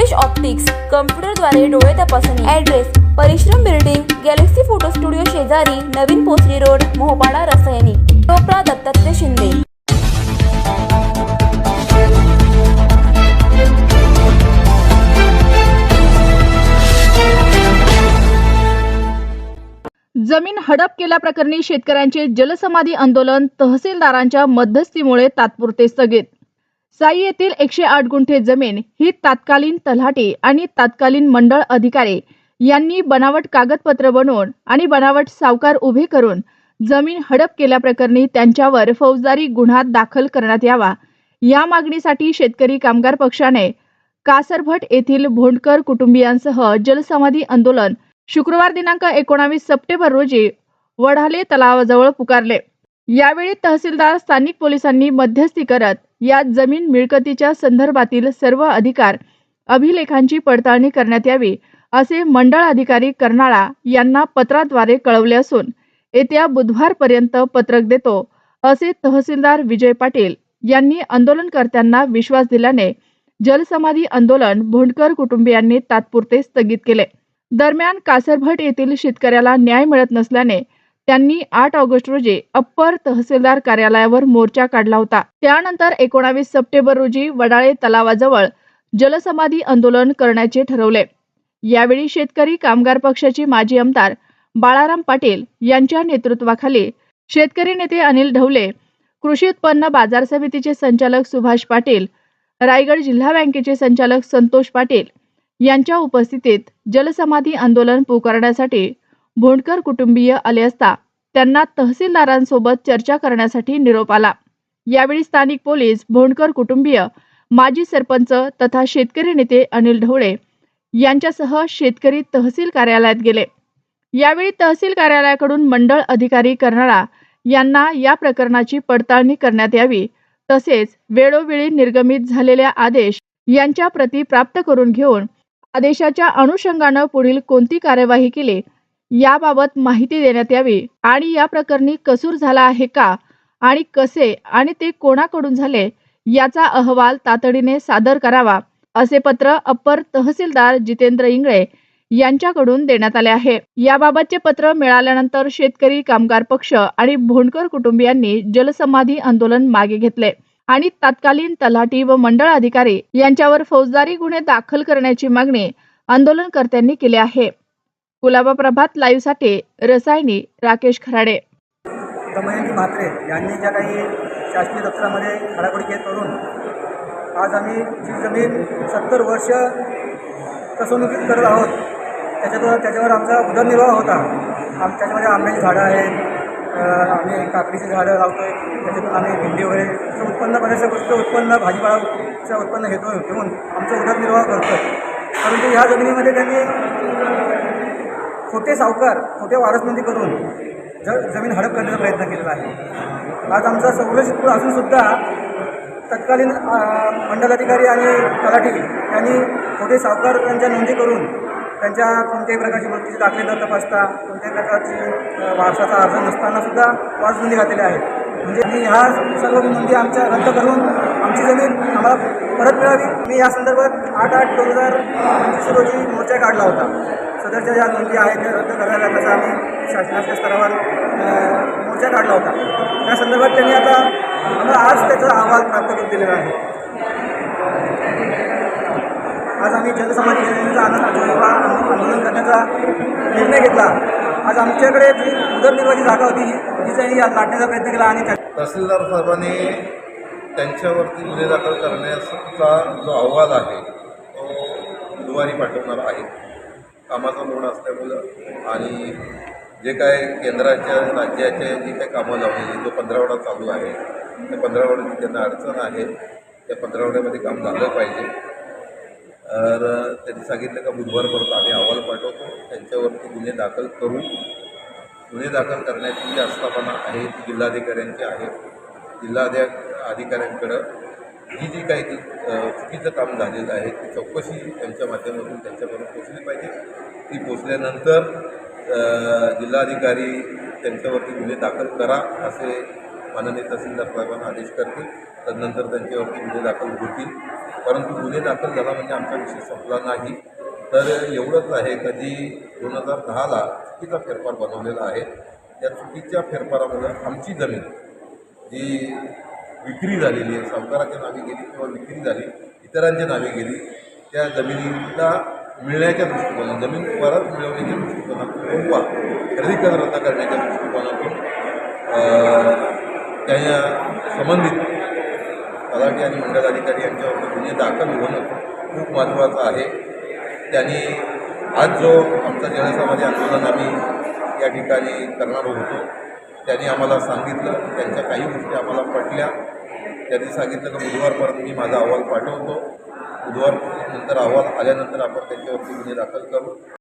Venkatesh optics कम्प्युटरद्वारे डोळे तपासणी. Address परिश्रम बिल्डिंग गॅलेक्सी फोटो स्टुडिओ शेजारी नवीन पोचरी रोड मोहपाडा रसायनी. टोपरा दत्तात्रय शिंदे. जमीन हडप केल्याप्रकरणी शेतकऱ्यांचे जलसमाधी आंदोलन तहसीलदारांच्या मध्यस्थीमुळे तात्पुरते स्थगित. साई येथील एकशे आठ गुंठे जमीन ही तात्कालीन तलाठी आणि तात्कालीन मंडळ अधिकारी यांनी बनावट कागदपत्र बनवून आणि बनावट सावकार उभे करून जमीन हडप केल्याप्रकरणी त्यांच्यावर फौजदारी गुन्हा दाखल करण्यात यावा. या मागणीसाठी शेतकरी कामगार पक्षाने कासरभट येथील भोंडकर कुटुंबियांसह जलसमाधी आंदोलन शुक्रवार दिनांक एकोणावीस सप्टेंबर रोजी वढाले तलावाजवळ पुकारले. यावेळी तहसीलदार स्थानिक पोलिसांनी मध्यस्थी करत यात जमीन मिळकतीच्या संदर्भातील सर्व अधिकार अभिलेखांची पडताळणी करण्यात यावी असे मंडळ अधिकारी कर्नाळा यांना पत्राद्वारे कळवले असून येत्या बुधवारपर्यंत पत्रक देतो असे तहसीलदार विजय पाटील यांनी आंदोलनकर्त्यांना विश्वास दिल्याने जलसमाधी आंदोलन भोंडकर कुटुंबियांनी तात्पुरते स्थगित केले. दरम्यान कासरभट येथील शेतकऱ्याला न्याय मिळत नसल्याने त्यांनी आठ ऑगस्ट रोजी अप्पर तहसीलदार कार्यालयावर मोर्चा काढला होता. त्यानंतर एकोणावीस सप्टेंबर रोजी वडाळे तलावाजवळ जलसमाधी आंदोलन करण्याचे ठरवले. यावेळी शेतकरी कामगार पक्षाचे माजी आमदार बाळाराम पाटील यांच्या नेतृत्वाखाली शेतकरी नेते अनिल ढवले कृषी उत्पन्न बाजार समितीचे संचालक सुभाष पाटील रायगड जिल्हा बँकेचे संचालक संतोष पाटील यांच्या उपस्थितीत जलसमाधी आंदोलन पुकारण्यासाठी भोंडकर कुटुंबीय आले असता त्यांना तहसीलदारांसोबत चर्चा करण्यासाठी निरोप आला. यावेळी स्थानिक पोलीस भोंडकर कुटुंबीय माजी सरपंच तथा शेतकरी नेते अनिल ढवळे यांच्यासह शेतकरी तहसील कार्यालयात गेले. यावेळी तहसील कार्यालयाकडून मंडळ अधिकारी कर्नाळा यांना या प्रकरणाची पडताळणी करण्यात यावी तसेच वेळोवेळी निर्गमित झालेल्या आदेश यांच्या प्रती प्राप्त करून घेऊन आदेशाच्या अनुषंगानं पुढील कोणती कार्यवाही केली याबाबत माहिती देण्यात यावी. आणि या प्रकरणी कसूर झाला आहे का? आणि कसे आणि ते कोणाकडून झाले? याचा अहवाल तातडीने सादर करावा असे पत्र अप्पर तहसीलदार जितेंद्र इंगळे यांच्याकडून देण्यात आले आहे. याबाबतचे पत्र मिळाल्यानंतर शेतकरी कामगार पक्ष आणि भोंडकर कुटुंबियांनी जलसमाधी आंदोलन मागे घेतले. आणि तत्कालीन तलाठी व मंडळ अधिकारी यांच्यावर फौजदारी गुन्हे दाखल करण्याची मागणी आंदोलनकर्त्यांनी केली आहे. कुलाबा प्रभात लाईव्हसाठी रसायनी राकेश खराडे. दमयंती म्हात्रे यांनी ज्या काही शासकीय दप्तरामध्ये खडाखोडी केस करून आज आम्ही जी जमीन सत्तर वर्ष फसवणुकीत करत आहोत त्याच्यावर त्याच्यावर आमचा उदरनिर्वाह होता. आम त्याच्यामध्ये आंब्याची झाडं आहेत आम्ही काकडीची झाडं लावतो आहे त्याच्यातून आम्ही भेंडी वगैरे असं उत्पन्न बऱ्याचशा गोष्टी उत्पन्न भाजीपालाचं उत्पन्न घेतो घेऊन आमचा उदरनिर्वाह करतो परंतु ह्या जमिनीमध्ये त्यांनी खोटे सावकार खोटे वारसनोंदी करून ज जमीन हडप करण्याचा प्रयत्न केलेला आहे. आज आमचा सौरशित असूनसुद्धा तत्कालीन मंडलाधिकारी आणि तलाठी यांनी खोटे सावकार त्यांच्या नोंदी करून त्यांच्या कोणत्याही प्रकारची मृत्यूचे दाखले न तपासता कोणत्याही प्रकारची वारसाचा अर्ज नसतानासुद्धा वारस नोंदी घातलेल्या आहेत. म्हणजे मी ह्या सर्व नोंदी आमच्या रद्द करून आमची जमीन आम्हाला परत मिळावी. मी या संदर्भात आठ आठ दोन हजार पंचवीस रोजी मोर्चा काढला होता. सदरच्या ज्या नोंदी आहेत त्या रद्द करायला त्याचा आम्ही शासनाच्या स्तरावर मोर्चा काढला होता. त्या संदर्भात त्यांनी आता आम्हाला आज त्याचा अहवाल प्राप्त करून दिलेला आहे. आज आम्ही जनसमाज योजनेचा आनंद आंदोलन करण्याचा निर्णय घेतला. आज आमच्याकडे जी उदरनिर्वाहाची जागा होती ही- तिचाही लाटण्याचा प्रयत्न केला आणि त्या तहसीलदार साहेबांनी त्यांच्यावरती गुन्हे दाखल करण्याचा जो अहवाल आहे तो बुधवारी पाठवणार आहे. कामाचा लोड असल्यामुळं आणि जे काय केंद्राच्या राज्याच्या जी काही कामं लावलेली जो पंधरावडा चालू आहे त्या पंधरावड्याची त्यांना अडचण आहे. त्या पंधरावड्यामध्ये काम झालं पाहिजे. तर त्यांनी सांगितलं का बुधवारपर्यंत आम्ही अहवाल पाठवतो. त्यांच्यावरती गुन्हे दाखल करून गुन्हे दाखल करण्याची जी आस्थापना आहे ती जिल्हाधिकाऱ्यांची आहे. जिल्हाधिक अधिकाऱ्यांकडं ही जी काही ती चुकीचं काम झालेलं आहे ती चौकशी त्यांच्या माध्यमातून त्यांच्यापर्यंत पोचली पाहिजे. ती पोचल्यानंतर जिल्हाधिकारी त्यांच्यावरती गुन्हे दाखल करा असे माननीय तहसीलदार साहेबांना आदेश करतील. तदनंतर त्यांच्यावरती गुन्हे दाखल होतील. परंतु गुन्हे दाखल झाला म्हणजे आमचा विषय संपला नाही. तर एवढंच आहे का जी दोन हजार दहाला चुकीचा फेरफार बनवलेला आहे त्या चुकीच्या फेरफारामुळं आमची जमीन जी विक्री झालेली आहे. सावकाराच्या नावे गेली किंवा विक्री झाली इतरांच्या नावे गेली त्या जमिनीला मिळण्याच्या दृष्टिकोनातून जमीन परत मिळवण्याच्या दृष्टिकोनातून किंवा खरेदी कर रद्द करण्याच्या दृष्टिकोनातून त्या संबंधित तलाठी आणि मंडलाधिकारी यांच्यावर गुन्हे दाखल होणं खूप महत्त्वाचं आहे. त्यांनी आज जो आमचा जलसमाधी आंदोलन आम्ही या ठिकाणी करणार होतो त्यांनी आम्हाला सांगितलं त्यांच्या काही गोष्टी आम्हाला पटल्या. त्यांनी सांगितलं की बुधवारपर्यंत मी माझा अहवाल पाठवतो. बुधवार नंतर अहवाल आल्यानंतर आपण त्यांच्यावरती गुन्हे दाखल करू.